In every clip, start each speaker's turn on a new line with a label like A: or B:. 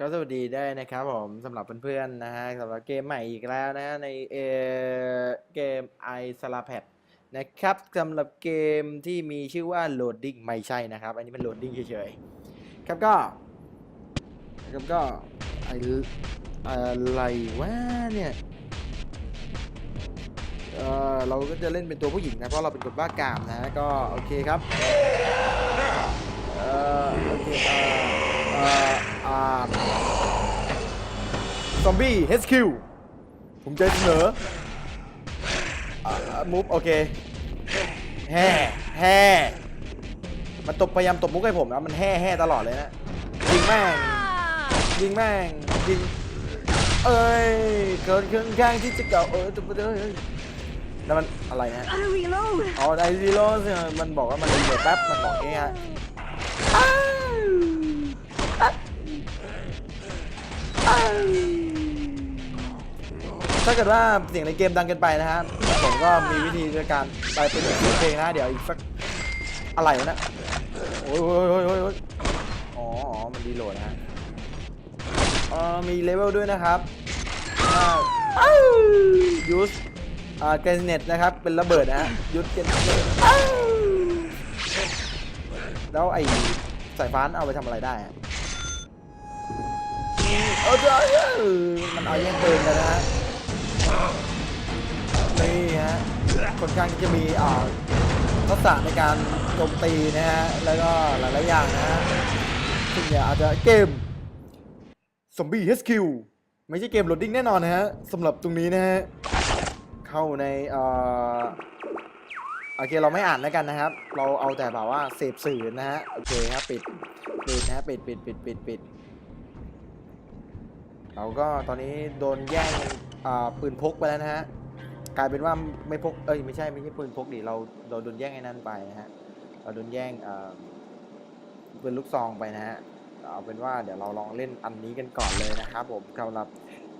A: ก็สวัสดีได้นะครับผมสำหรับเพื่อนๆนะฮะสำหรับเกมใหม่อีกแล้วนะฮะในเอเกม i s l a p a d นะครับสำหรับเกมที่มีชื่อว่า loading ไม่ใช่นะครับ อันนี้เป็น loading เฉยๆครับก็ครับก็ไออะไรวะเนี่ยเออเราก็จะเล่นเป็นตัวผู้หญิงนะเพราะเราเป็นคนบ้ากามนะก็โอเคครับเออโอเคเออเอออ่า ซ อมบี้ HQ ผมใจเสนอมุฟโอเคแห่แห่มันตบพยายามตบมุกให้ผมนะมันแห่แห่ตลอดเลยนะยิงแม่งยิงแม่งยิงเอ้ยเกินเครื่องข้างที่จะเก่าเออตุ๊บเอ้ยแล้วมันอะไรนะอ๋อไอซีโร่มันบอกว่ามันรีโหลดแป๊บมันบอกงี้ฮะอ้าวอ้าว ถ้าเกิดว่าเสียงในเกมดังเกินไปนะฮะผมก็มีวิธีในการไปเป็นเพลงนะเดี๋ยวอีกสักอะไรนะ โอ้ยโอ้ยโอ้ยโอ้ยอ๋ออมันรีโหลดนะฮะเออมีเลเวลด้วยนะครับยูสอ่าเกนเน็ตนะครับ เป็นระเบิดนะฮะยุดเกนเน็ตแล้วไอ้สายฟ้านเอาไปทำอะไรได้เอาเถอะเออมันเอาแย่งปืนกันนะฮะ นี่ฮะคนข้างที่จะมีอ่าทักษะในการโจมตีนะฮะ แล้วก็หลายๆอย่างนะฮะซึ่งเนี่ยอาจจะเกมซอมบี้ HQ ไม่ใช่เกมโหลดดิ้งแน่นอนนะฮะสำหรับตรงนี้นะฮะ เข้าในเอ่อโอเคเราไม่อ่านแล้วกันนะครับ เราเอาแต่แบบว่าเสพสื่อนะฮะ โอเคครับปิดปิดนะฮะปิดปิดปิดปิดปิดเราก็ตอนนี้โดนแย่ง ปืนพกไปแล้วนะฮะกลายเป็นว่าไม่พกเอ้ยไม่ใช่ไม่ใช่ปืนพกดิเราเราโดนแย่งไอ้นั่นไปนะฮะเราโดนแย่งปืนลูกซองไปนะฮะเอาเป็นว่าเดี๋ยวเราลองเล่นอันนี้กันก่อนเลยนะครับผมสำหรับ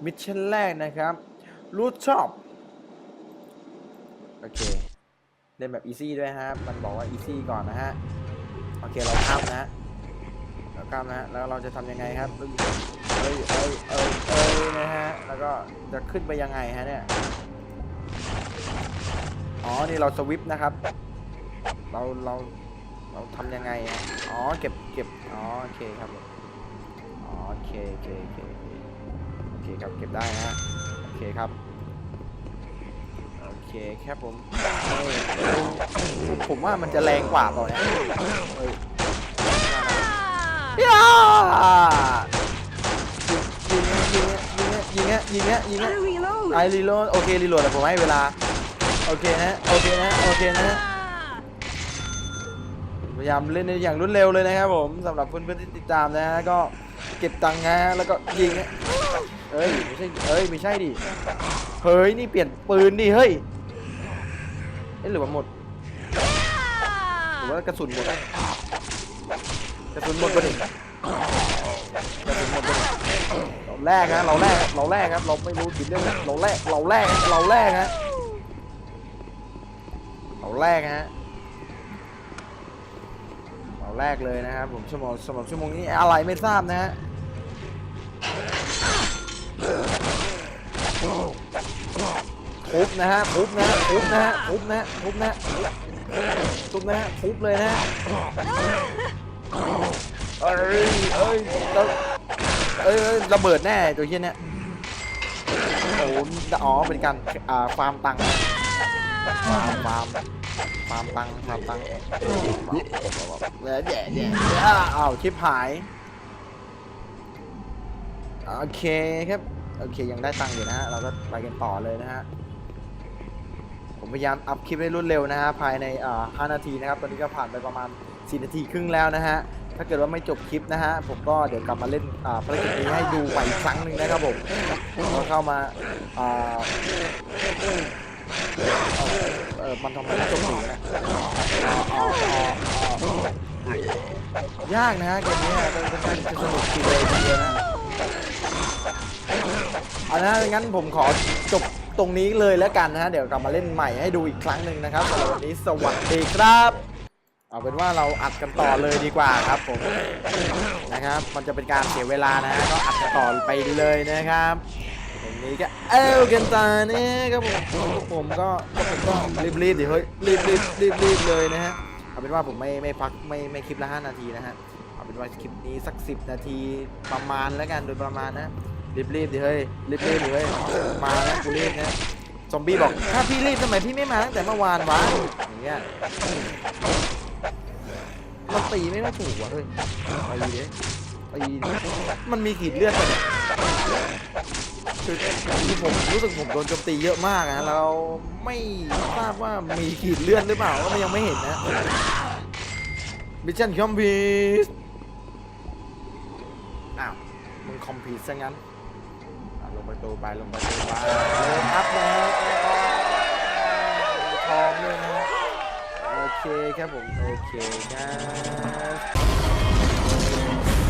A: มิชชั่นแรกนะครับรูทช็อบโอเคเล่นแบบอีซี่ด้วยฮะมันบอกว่าอีซี่ก่อนนะฮะโอเคเราข้ามนะเราข้ามนะฮะแล้วเราจะทำยังไงครับ ยเอ้ยเอ้ยเอ้ยเอ้ยนะฮะ แล้วก็จะขึ้นไปยังไงฮะเนี่ย อ๋อ นี่เราสวิปนะครับ เราเราเราทำยังไงฮะอ๋อ เก็บเก็บอ๋อโอเคครับผมอ๋อโอเคโอเคโอเคโอเคโอเคครับ เก็บได้นะฮะ โอเคครับโอเคครับผมเอ้ยผมว่ามันจะแรงกว่าเปล่าเนี่ยเอ้ ยย่ายิงเงี้ยยิงเงี้ยยิงเงี้ยยิงเงี้ยยิงเงี้ย
B: Gotta reload.
A: ไอรีโหลดโอเครีโหลดแต่ผมให้เวลาโอเคนะโอเคนะโอเคนะพยายามเล่นในอย่างรวดเร็วเลยนะครับผมสำหรับเพื่อนๆที่ติดตามนะฮะก็เก็บตังค์นะฮะแล้วก็ยิงนะเอ้ยไม่ใช่เอ้ยไม่ใช่ดิเฮ้ยนี่เปลี่ยนปืนดิเฮ้ยเอ้ยหรือว่าหมดหรือว่ากระสุนหมดกระสุนหมดประเด็นกระสุนหมดประเด็นเรา แรกนะเราแรกเราแรกครับ เราไม่รู้ถึงเรื่องเราแรกเราแรกเราแรกฮะเราแรกฮะเราแรกเลยนะครับผมชั่วโมงสำหรับชั่วโมงนี้อะไรไม่ทราบนะฮะทุบนะฮะทุบนะฮะทุบนะฮะทุบนะฮะทุบนะฮะทุบนะฮะทุบเลยนะฮะเอ้ยเอ้ยแล้ว เอ้ยเอ้ยระเบิดแน่ตัวเฮียเนี่ยโอ้โหอ๋อเป็นการอ่าฟาร์มตังค์ฟาร์มฟาร์มฟาร์มตังค์ฟาร์มตังค์แย่แย่แย่อ้าวชิปหายโอเคครับโอเคยังได้ตังค์อยู่นะฮะเราก็ไปกันต่อเลยนะฮะผมพยายามอัพคลิปให้รวดเร็วนะฮะภายในอ่า5นาทีนะครับตอนนี้ก็ผ่านไปประมาณ4นาทีครึ่งแล้วนะฮะ ถ้าเกิดว่าไม่จบคลิปนะฮะ ผมก็เดี๋ยวกลับมาเล่นอ่าภารกิจนี้ให้ดูใหม่อีกครั้งหนึ่งนะครับผมเราเข้ามาอ่าเออมันทำไมไม่จบสีนะอ๋ออ๋ออ๋อยากนะฮะเกมนี้ฮะจะจะจะสนุกทีเดียวทีเดียวนะเอานะงั้นผมขอจบตรงนี้เลยแล้วกันนะฮะ เดี๋ยวกลับมาเล่นใหม่ให้ดูอีกครั้งหนึ่งนะครับสำหรับวันนี้สวัสดีครับ เอาเป็นว่าเราอัดกันต่อเลยดีกว่าครับผมนะครับ มันจะเป็นการเสียเวลานะฮะก็อัดกันต่อไปเลยนะครับตรงนี้ก็เอลกันตาเนี่ยครับผมผมก็ก็ผมก็รีบรีบๆดิเฮ้ยรีบรีบรีบรีบเลยนะฮะเอาเป็นว่าผมไม่ไม่พักไม่ไม่คลิปละห้านาทีนะฮะเอาเป็นว่าคลิปนี้สักสิบนาทีประมาณแล้วกันโดยประมาณนะรีบรีบดิเฮ้ยรีบรีบดิเฮ้ยมานะกูรีบนะซอมบี้บอกถ้าพี่รีบทำไมพี่ไม่มาตั้งแต่เมื่อวานวะอย่างเงี้ย มันตีไม่ได้ถูกว่ะเฮ้ยตีดิตีดิมันมีขีดเลือดเนี่ยคือคือผมรู้สึกผมโดนโจมตีเยอะมากนะเราไม่ทราบว่ามีขีดเลือดหรือเปล่าก็ยังไม่เห็นนะมิชชั่นคอมพีสอ้าวมึงคอมพีสซะงั้นลงประตูไปลงประตูไปเลยครับนะ ครับผม โอเคครับ